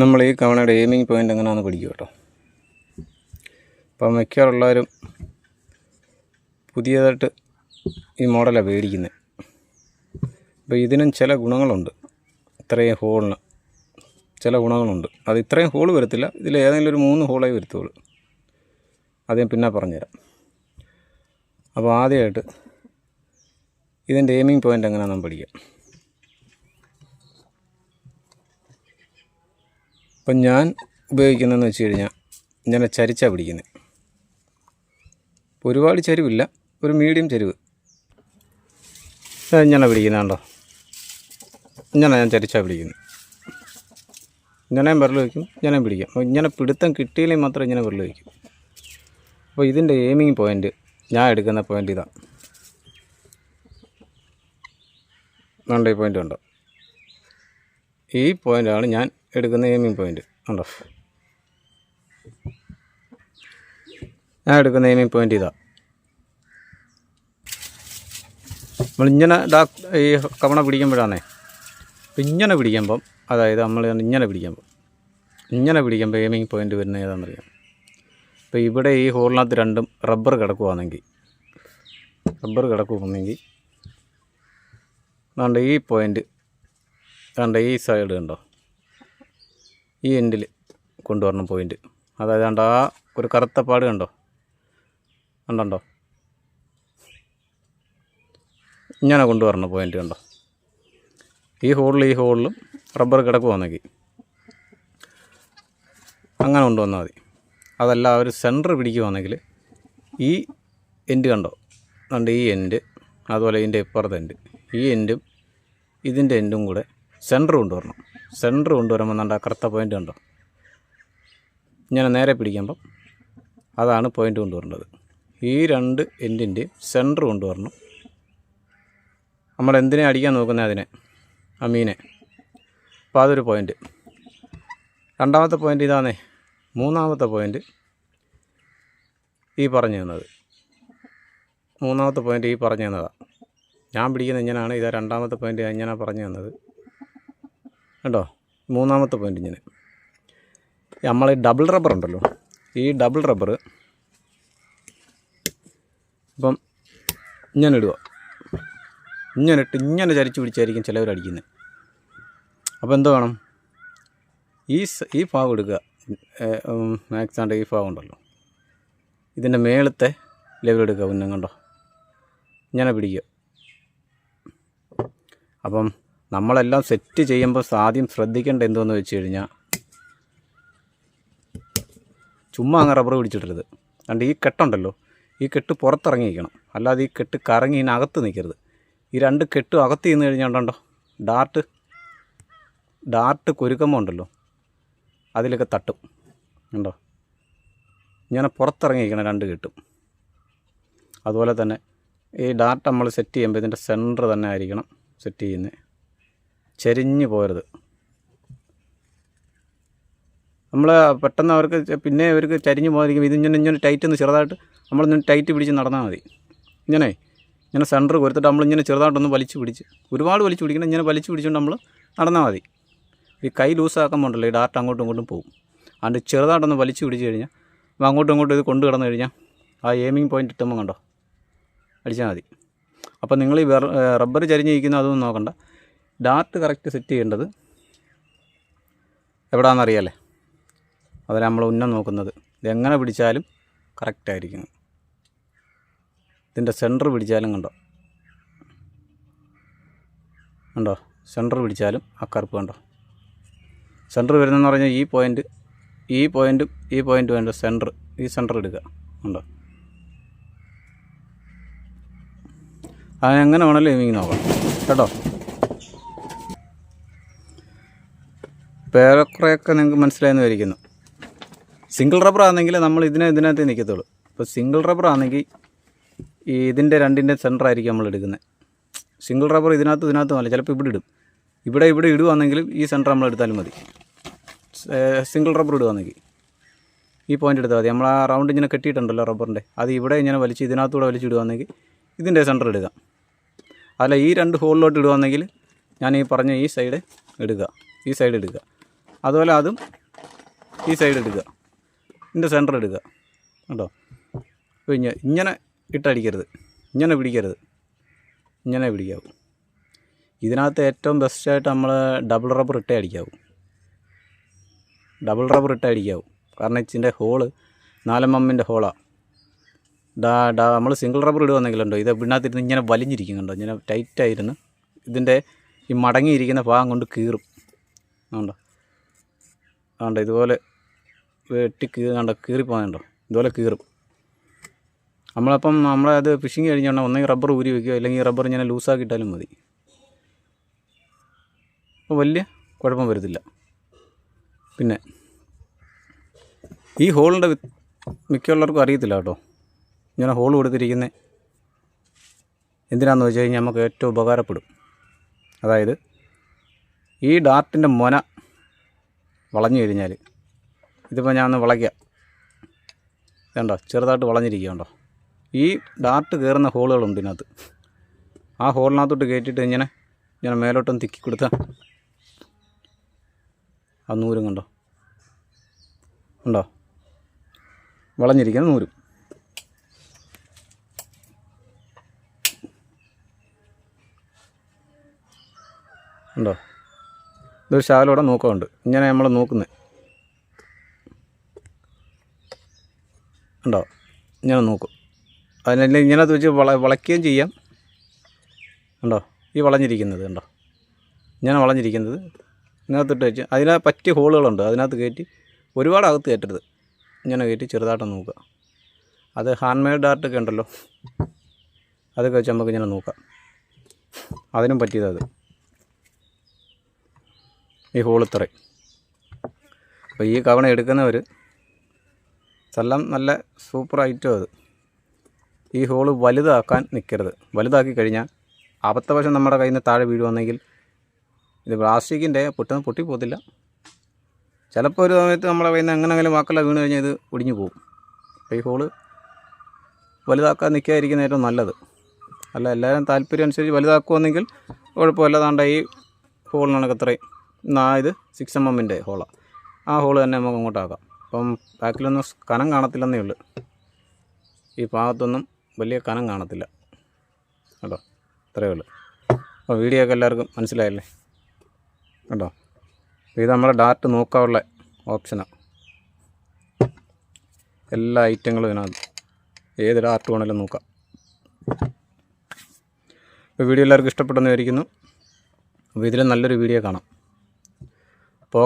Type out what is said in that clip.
നമ്മൾ ഈ കവണയുടെ aiming point എങ്ങനെയാണെന്ന് പഠിക്കും കേട്ടോ അപ്പം മിക്കവാറുള്ളവരും പുതിയതായിട്ട് ഈ മോഡലാണ് മേടിക്കുന്നത് അപ്പോൾ ഇതിനും ചില ഗുണങ്ങളുണ്ട്. ഇത്രയും ഹോളിന് ചില ഗുണങ്ങളുണ്ട്. അത് ഇത്രയും ഹോൾ വരത്തില്ല. ഇതിൽ ഏതെങ്കിലും ഒരു മൂന്ന് ഹോളായി വരുത്തുള്ളൂ. അത് ഞാൻ പിന്നെ പറഞ്ഞുതരാം. അപ്പോൾ ആദ്യമായിട്ട് ഇതിന്റെ എയിമിങ് പോയിന്റ് എങ്ങനെയാണെന്ന് പഠിക്കാം. അപ്പം ഞാൻ ഉപയോഗിക്കുന്നതെന്ന് വെച്ച് കഴിഞ്ഞാൽ ഇങ്ങനെ ചരിച്ചാണ് പിടിക്കുന്നത് ഒരുപാട് ചരിവില്ല ഒരു മീഡിയം ചരിവ്. ഇങ്ങനെ പിടിക്കുന്നുണ്ടോ ഇങ്ങനെ ഞാൻ ചരിച്ചാണ് പിടിക്കുന്നത് ഇങ്ങനെ വിരൽ വയ്ക്കും ഇങ്ങനെ പിടിക്കാം. ഇങ്ങനെ പിടുത്തം കിട്ടിയില്ലെങ്കിൽ മാത്രം ഇങ്ങനെ വിരൽ വയ്ക്കും. അപ്പോൾ ഇതിന്റെ എയിമിങ് പോയിന്റ് ഞാൻ എടുക്കുന്ന പോയിന്റ് ഇതാണ് വേണ്ട ഈ പോയിന്റ് ഉണ്ടോ ഈ പോയിന്റാണ് ഞാൻ എടുക്കുന്ന എയിമിങ് പോയിന്റ് ഉണ്ടോ ഞാൻ എടുക്കുന്ന എയിമിങ് പോയിന്റ് ഇതാ. നമ്മളിങ്ങനെ ഇതാ ഈ കവണ പിടിക്കുമ്പോഴാണേ ഇങ്ങനെ പിടിക്കുമ്പം അതായത് നമ്മൾ ഇങ്ങനെ പിടിക്കുമ്പോൾ ഇങ്ങനെ പിടിക്കുമ്പോൾ എയിമിങ് പോയിന്റ് വരുന്നത് ഏതാണെന്നറിയാം അപ്പോൾ ഇവിടെ ഈ ഹോളിനകത്ത് രണ്ടും റബ്ബർ കിടക്കുവാണെങ്കിൽ റബ്ബർ കിടക്കുവാണെങ്കിൽ അതുകൊണ്ട് ഈ പോയിന്റ് അതുകൊണ്ട് ഈ സൈഡ് കണ്ടോ? ഈ എൻഡിൽ കൊണ്ടുവരണം പോയിന്റ് അതായത് കണ്ടോ ആ ഒരു കറുത്ത പാട് കണ്ടോ? കണ്ടോ ഇങ്ങനെ കൊണ്ടുവരണം പോയിന്റ് കണ്ടോ? ഈ ഹോളിൽ ഈ ഹോളിലും റബ്ബർ കിടക്കുവാന്നെങ്കിൽ അങ്ങനെ കൊണ്ടുവന്നാൽ മതി. അതല്ല അവർ സെന്റർ പിടിക്കുവാണെങ്കിൽ ഈ എൻഡ് കണ്ടോ? കണ്ട് ഈ എൻഡ് അതുപോലെ ഇതിന്റെ ഇപ്പുറത്തെ എൻഡ് ഈ എൻഡും ഇതിന്റെ എൻഡും കൂടെ സെന്റർ കൊണ്ടുവരണം. സെന്റർ കൊണ്ടുവരുമ്പോൾ നല്ല കറുത്ത പോയിന്റ് ഉണ്ടോ? ഇങ്ങനെ നേരെ പിടിക്കുമ്പം അതാണ് പോയിന്റ് കൊണ്ടുവരേണ്ടത് ഈ രണ്ട് എൻഡിന്റെയും സെന്റർ കൊണ്ടുവരണം. നമ്മൾ എന്തിനെ അടിക്കാൻ നോക്കുന്നത് അതിനെ? ആ മീനെ. അപ്പോൾ അതൊരു പോയിന്റ് രണ്ടാമത്തെ പോയിന്റ് ഇതാണേ മൂന്നാമത്തെ പോയിന്റ് ഈ പറഞ്ഞു തന്നത്. മൂന്നാമത്തെ പോയിന്റ് ഈ പറഞ്ഞു തന്നതാണ് ഞാൻ പിടിക്കുന്നത് ഇങ്ങനെയാണ് ഇതാ രണ്ടാമത്തെ പോയിന്റ് ഇങ്ങനെ പറഞ്ഞു തന്നത്. കേട്ടോ മൂന്നാമത്തെ പോയിന്റ് ഇങ്ങനെ. നമ്മൾ ഈ ഡബിൾ റബ്ബർ ഉണ്ടല്ലോ. ഈ ഡബിൾ റബ്ബർ ഇപ്പം ഇങ്ങനെ ഇടുക. ഇങ്ങനെ ഇട്ട് ഇങ്ങനെ ചരിച്ച് പിടിച്ചായിരിക്കും ചിലവർ അടിക്കുന്നത് അപ്പോൾ എന്തോ വേണം? ഈ ഈ ഭാഗം എടുക്കുക മാക്സാണ്ട് ഈ ഭാഗം ഉണ്ടല്ലോ. ഇതിന്റെ മേളത്തെ ലെവൽ എടുക്കുക ഉന്നം കണ്ടോ? ഇങ്ങനെ പിടിക്കുക. അപ്പം നമ്മളെല്ലാം സെറ്റ് ചെയ്യുമ്പോൾ ആദ്യം ശ്രദ്ധിക്കേണ്ട എന്തോന്ന് വെച്ച് കഴിഞ്ഞാൽ ചുമ്മാ അങ്ങ് റബ്ബർ പിടിച്ചിട്ടരുത് കണ്ട് ഈ കെട്ടുണ്ടല്ലോ ഈ കെട്ട് പുറത്തിറങ്ങിയിരിക്കണം. അല്ലാതെ ഈ കെട്ട് കറങ്ങി ഇതിനകത്ത് നിൽക്കരുത്. ഈ രണ്ട് കെട്ടും അകത്ത് നിന്ന് കഴിഞ്ഞുണ്ടോ ഡാർട്ട് ഡാർട്ട് കുരുക്കമ്മ ഉണ്ടല്ലോ അതിലൊക്കെ തട്ടും. ഉണ്ടോ ഇങ്ങനെ പുറത്തിറങ്ങിയിരിക്കണം രണ്ട് കെട്ടും. അതുപോലെ തന്നെ ഈ ഡാർട്ട് നമ്മൾ സെറ്റ് ചെയ്യുമ്പോൾ ഇതിന്റെ സെന്റർ തന്നെ ആയിരിക്കണം സെറ്റ് ചെയ്യുന്നത്. ചെരിഞ്ഞ് പോരുത് നമ്മൾ പെട്ടെന്ന് അവർക്ക് പിന്നെ അവർക്ക് ചരിഞ്ഞു പോകാതിരിക്കും ഇതിങ്ങനെ ഇങ്ങനെ ടൈറ്റ് ഒന്ന് ചെറുതായിട്ട് നമ്മളിങ്ങനെ ടൈറ്റ് പിടിച്ച് നടന്നാൽ മതി. ഇങ്ങനെ ഇങ്ങനെ സെന്റർ കൊടുത്തിട്ട് നമ്മളിങ്ങനെ ചെറുതായിട്ടൊന്ന് വലിച്ചു പിടിച്ച് ഒരുപാട് വലിച്ചു പിടിക്കണം ഇങ്ങനെ വലിച്ചു പിടിച്ചുകൊണ്ട് നമ്മൾ നടന്നാൽ മതി. ഈ കൈ ലൂസാക്കാൻ പോകണ്ടല്ലോ ഈ ഡാർട്ട് അങ്ങോട്ടും ഇങ്ങോട്ടും പോകും. അതുകൊണ്ട് ചെറുതായിട്ടൊന്ന് വലിച്ചു പിടിച്ച് കഴിഞ്ഞാൽ അങ്ങോട്ടും ഇങ്ങോട്ടും ഇത് കൊണ്ടു കിടന്നു കഴിഞ്ഞാൽ ആ എയിമിങ് പോയിന്റ് ഇട്ടുമ്പോൾ കണ്ടോ അടിച്ചാൽ മതി. അപ്പോൾ നിങ്ങൾ ഈ റബ്ബർ ചരിഞ്ഞിരിക്കുന്ന അതൊന്നും നോക്കണ്ട. ഡാർട്ട് കറക്റ്റ് സെറ്റ് ചെയ്യേണ്ടത് എവിടെയാണെന്നറിയാലേ അതിൽ നമ്മൾ ഉന്നം നോക്കുന്നത്. ഇതെങ്ങനെ പിടിച്ചാലും കറക്റ്റായിരിക്കും ഇതിന്റെ സെന്റർ പിടിച്ചാലും കണ്ടോ? കണ്ടോ? സെന്റർ പിടിച്ചാലും ആ കറുപ്പ് കണ്ടോ? സെന്റർ വരുന്നതെന്ന് പറഞ്ഞാൽ ഈ പോയിന്റ് ഈ പോയിന്റും ഈ പോയിന്റ് വേണ്ട സെന്റർ ഈ സെന്റർ എടുക്കുക ഉണ്ടോ അതെങ്ങനെ വേണമല്ലോ എമിങ് നോക്കാം. കേട്ടോ? പേരക്കുറയൊക്കെ നിങ്ങൾക്ക് മനസ്സിലായെന്ന് വരിക്കുന്നു സിംഗിൾ റബ്ബർ ആണെങ്കിൽ നമ്മൾ ഇതിനെ ഇതിനകത്ത് നിൽക്കത്തുള്ളൂ അപ്പോൾ സിംഗിൾ റബ്ബർ ആണെങ്കിൽ ഈ ഇതിന്റെ രണ്ടിന്റെ സെന്റർ ആയിരിക്കും നമ്മൾ എടുക്കുന്നത്. സിംഗിൾ റബ്ബർ ഇതിനകത്ത് ഇതിനകത്തും അല്ല ചിലപ്പോൾ ഇവിടെ ഇടും. ഇവിടെ ഇവിടെ ഇടുവാണെങ്കിലും ഈ സെന്റർ നമ്മൾ എടുത്താലും മതി. സിംഗിൾ റബ്ബർ ഇടുവാണെങ്കിൽ. ഈ പോയിന്റ് എടുത്താൽ മതി. നമ്മൾ ആ റൗണ്ട് ഇങ്ങനെ കെട്ടിയിട്ടുണ്ടല്ലോ റബ്ബറിന്റെ അത് ഇവിടെ ഇങ്ങനെ വലിച്ച് ഇതിനകത്തൂടെ വലിച്ചിടുവാണെങ്കിൽ ഇതിന്റെ സെന്റർ എടുക്കാം അല്ല ഈ രണ്ട് ഹോളിലോട്ട് ഇടുവാണെങ്കിൽ ഞാൻ ഈ പറഞ്ഞ ഈ സൈഡ് എടുക്കുക. ഈ സൈഡ് എടുക്കുക. അതുപോലെ അതും ഈ സൈഡ് എടുക്കുക ഇതിന്റെ സെന്റർ എടുക്കുക കേട്ടോ പിന്നെ ഇങ്ങനെ ഇട്ടടിക്കരുത്. ഇങ്ങനെ പിടിക്കരുത്. ഇങ്ങനെ പിടിക്കാവൂ. ഇതിനകത്ത് ഏറ്റവും ബെസ്റ്റായിട്ട് നമ്മൾ ഡബിൾ റബ്ബർ ഇട്ടേ അടിക്കാവൂ. ഡബിൾ റബ്ബർ ഇട്ടേ അടിക്കാവൂ. കാരണം ഇതിന്റെ ഹോൾ നാലമ്മമ്മിന്റെ ഹോളാണ് ഡാ ഡാ നമ്മൾ സിംഗിൾ റബ്ബർ ഇടുവന്നെങ്കിലുണ്ടോ? ഇത് ഇതിനകത്തിരുന്ന് ഇങ്ങനെ വലിഞ്ഞിരിക്കും കണ്ടോ? ഇങ്ങനെ ടൈറ്റായിരുന്നു ഇതിന്റെ ഈ മടങ്ങിയിരിക്കുന്ന ഭാഗം കൊണ്ട് കീറും. കണ്ടോ? കണ്ടോ ഇതുപോലെ വെട്ടി കീ കണ്ട കീറിപ്പോകുന്നുണ്ടോ ഇതുപോലെ കീറും. നമ്മളപ്പം നമ്മളത് ഫിഷിങ് കഴിഞ്ഞാൽ ഒന്നെങ്കിൽ റബ്ബർ ഊരി വയ്ക്കുക അല്ലെങ്കിൽ റബ്ബർ ഇങ്ങനെ ലൂസാക്കി ഇട്ടാലും മതി. അപ്പോൾ വലിയ കുഴപ്പം വരുത്തില്ല. പിന്നെ ഈ ഹോളിന്റെ മിക്കുള്ളവർക്കും അറിയത്തില്ല കേട്ടോ. ഇങ്ങനെ ഹോൾ കൊടുത്തിരിക്കുന്നത് എന്തിനാണെന്ന് വെച്ച് കഴിഞ്ഞാൽ നമുക്ക് ഏറ്റവും ഉപകാരപ്പെടും. അതായത് ഈ ഡാർട്ടിന്റെ മൊന വളഞ്ഞു കഴിഞ്ഞാൽ ഇതിപ്പോൾ ഞാൻ ഒന്ന് വളയ്ക്കാം. കണ്ടോ ചെറുതായിട്ട് വളഞ്ഞിരിക്കുകയുണ്ടോ ഈ ഡാർട്ട് കയറുന്ന ഹോളുകളുണ്ട് ഇതിനകത്ത്. ആ ഹോളിനകത്തോട്ട് കയറ്റിയിട്ട് ഇങ്ങനെ ഇങ്ങനെ മേലോട്ടൊന്ന് തിക്കി കൊടുത്താൽ ആ നൂരും കണ്ടോ? ഉണ്ടോ? വളഞ്ഞിരിക്കുന്ന നൂരും ഉണ്ടോ? ഇതൊരു ശാലോടെ നോക്കമുണ്ട് ഇങ്ങനെ നമ്മൾ നോക്കുന്നത് ഉണ്ടോ? ഇങ്ങനെ നോക്കും. അതിനെല്ലാം ഇങ്ങനെ വെച്ച് വള വളയ്ക്കുകയും ചെയ്യാം. ഉണ്ടോ? ഈ വളഞ്ഞിരിക്കുന്നത് ഉണ്ടോ ഇങ്ങനെ വളഞ്ഞിരിക്കുന്നത്. ഇതിനകത്തിട്ട് വെച്ച് അതിനെ പറ്റിയ ഹോളുകളുണ്ട്. അതിനകത്ത് കയറ്റി ഒരുപാട് അകത്ത് കയറ്റരുത്. ഇങ്ങനെ കയറ്റി ചെറുതായിട്ടൊന്ന് നോക്കുക. അത് ഹാൻഡ് മെയ്ഡ് ആർട്ടൊക്കെ ഉണ്ടല്ലോ. അതൊക്കെ വെച്ച് നമുക്ക് ഇങ്ങനെ നോക്കാം. അതിനും പറ്റിയതത് ഈ ഇത്രയും അപ്പോൾ ഈ കവണ എടുക്കുന്നവർ സ്ഥലം നല്ല സൂപ്പർ ഐറ്റം അത്. ഈ ഹോൾ വലുതാക്കാൻ നിൽക്കരുത് വലുതാക്കി കഴിഞ്ഞാൽ അബദ്ധവശം നമ്മുടെ കയ്യിൽ നിന്ന് താഴെ വീഴുവാണെങ്കിൽ ഇത് പ്ലാസ്റ്റിക്കിന്റെ പൊട്ടുന്ന പൊട്ടി പോകത്തില്ല. ചിലപ്പോൾ ഒരു സമയത്ത് നമ്മുടെ കയ്യിൽ നിന്ന് എങ്ങനെയെങ്കിലും വാക്കല്ല വീണ് കഴിഞ്ഞാൽ ഇത് ഒടിഞ്ഞു പോകും. അപ്പോൾ ഈ ഹോൾ വലുതാക്കാൻ നിൽക്കാതിരിക്കുന്ന ഏറ്റവും നല്ലത്. അല്ല എല്ലാവരും താല്പര്യം അനുസരിച്ച് വലുതാക്കുമെന്നെങ്കിൽ കുഴപ്പമില്ലാതാണ്ട് ഈ ഹോളിനാണ് അത്രയും ഇത് സിക്സ് എം എമ്മിന്റെ ഹോളാണ് ആ. ഹോൾ തന്നെ നമുക്ക് അങ്ങോട്ടാക്കാം. അപ്പം ബാക്കിലൊന്നും കനം കാണത്തില്ലെന്നേ ഉള്ളൂ. ഈ ഭാഗത്തൊന്നും വലിയ കനം കാണത്തില്ല. കേട്ടോ? അത്രയേ ഉള്ളൂ. അപ്പോൾ വീഡിയോ ഒക്കെ എല്ലാവർക്കും മനസ്സിലായല്ലേ? കേട്ടോ? ഇത് നമ്മുടെ ഡാറ്റ് നോക്കാനുള്ള ഓപ്ഷനാണ് എല്ലാ ഐറ്റങ്ങളും ഇതിനകത്ത്. ഏത് ഡാർട്ട് വേണമെങ്കിലും നോക്കാം. വീഡിയോ എല്ലാവർക്കും ഇഷ്ടപ്പെട്ടെന്ന് വിചാരിക്കുന്നു. അപ്പോൾ ഇതിലും നല്ലൊരു വീഡിയോ കാണാം. അപ്പോൾ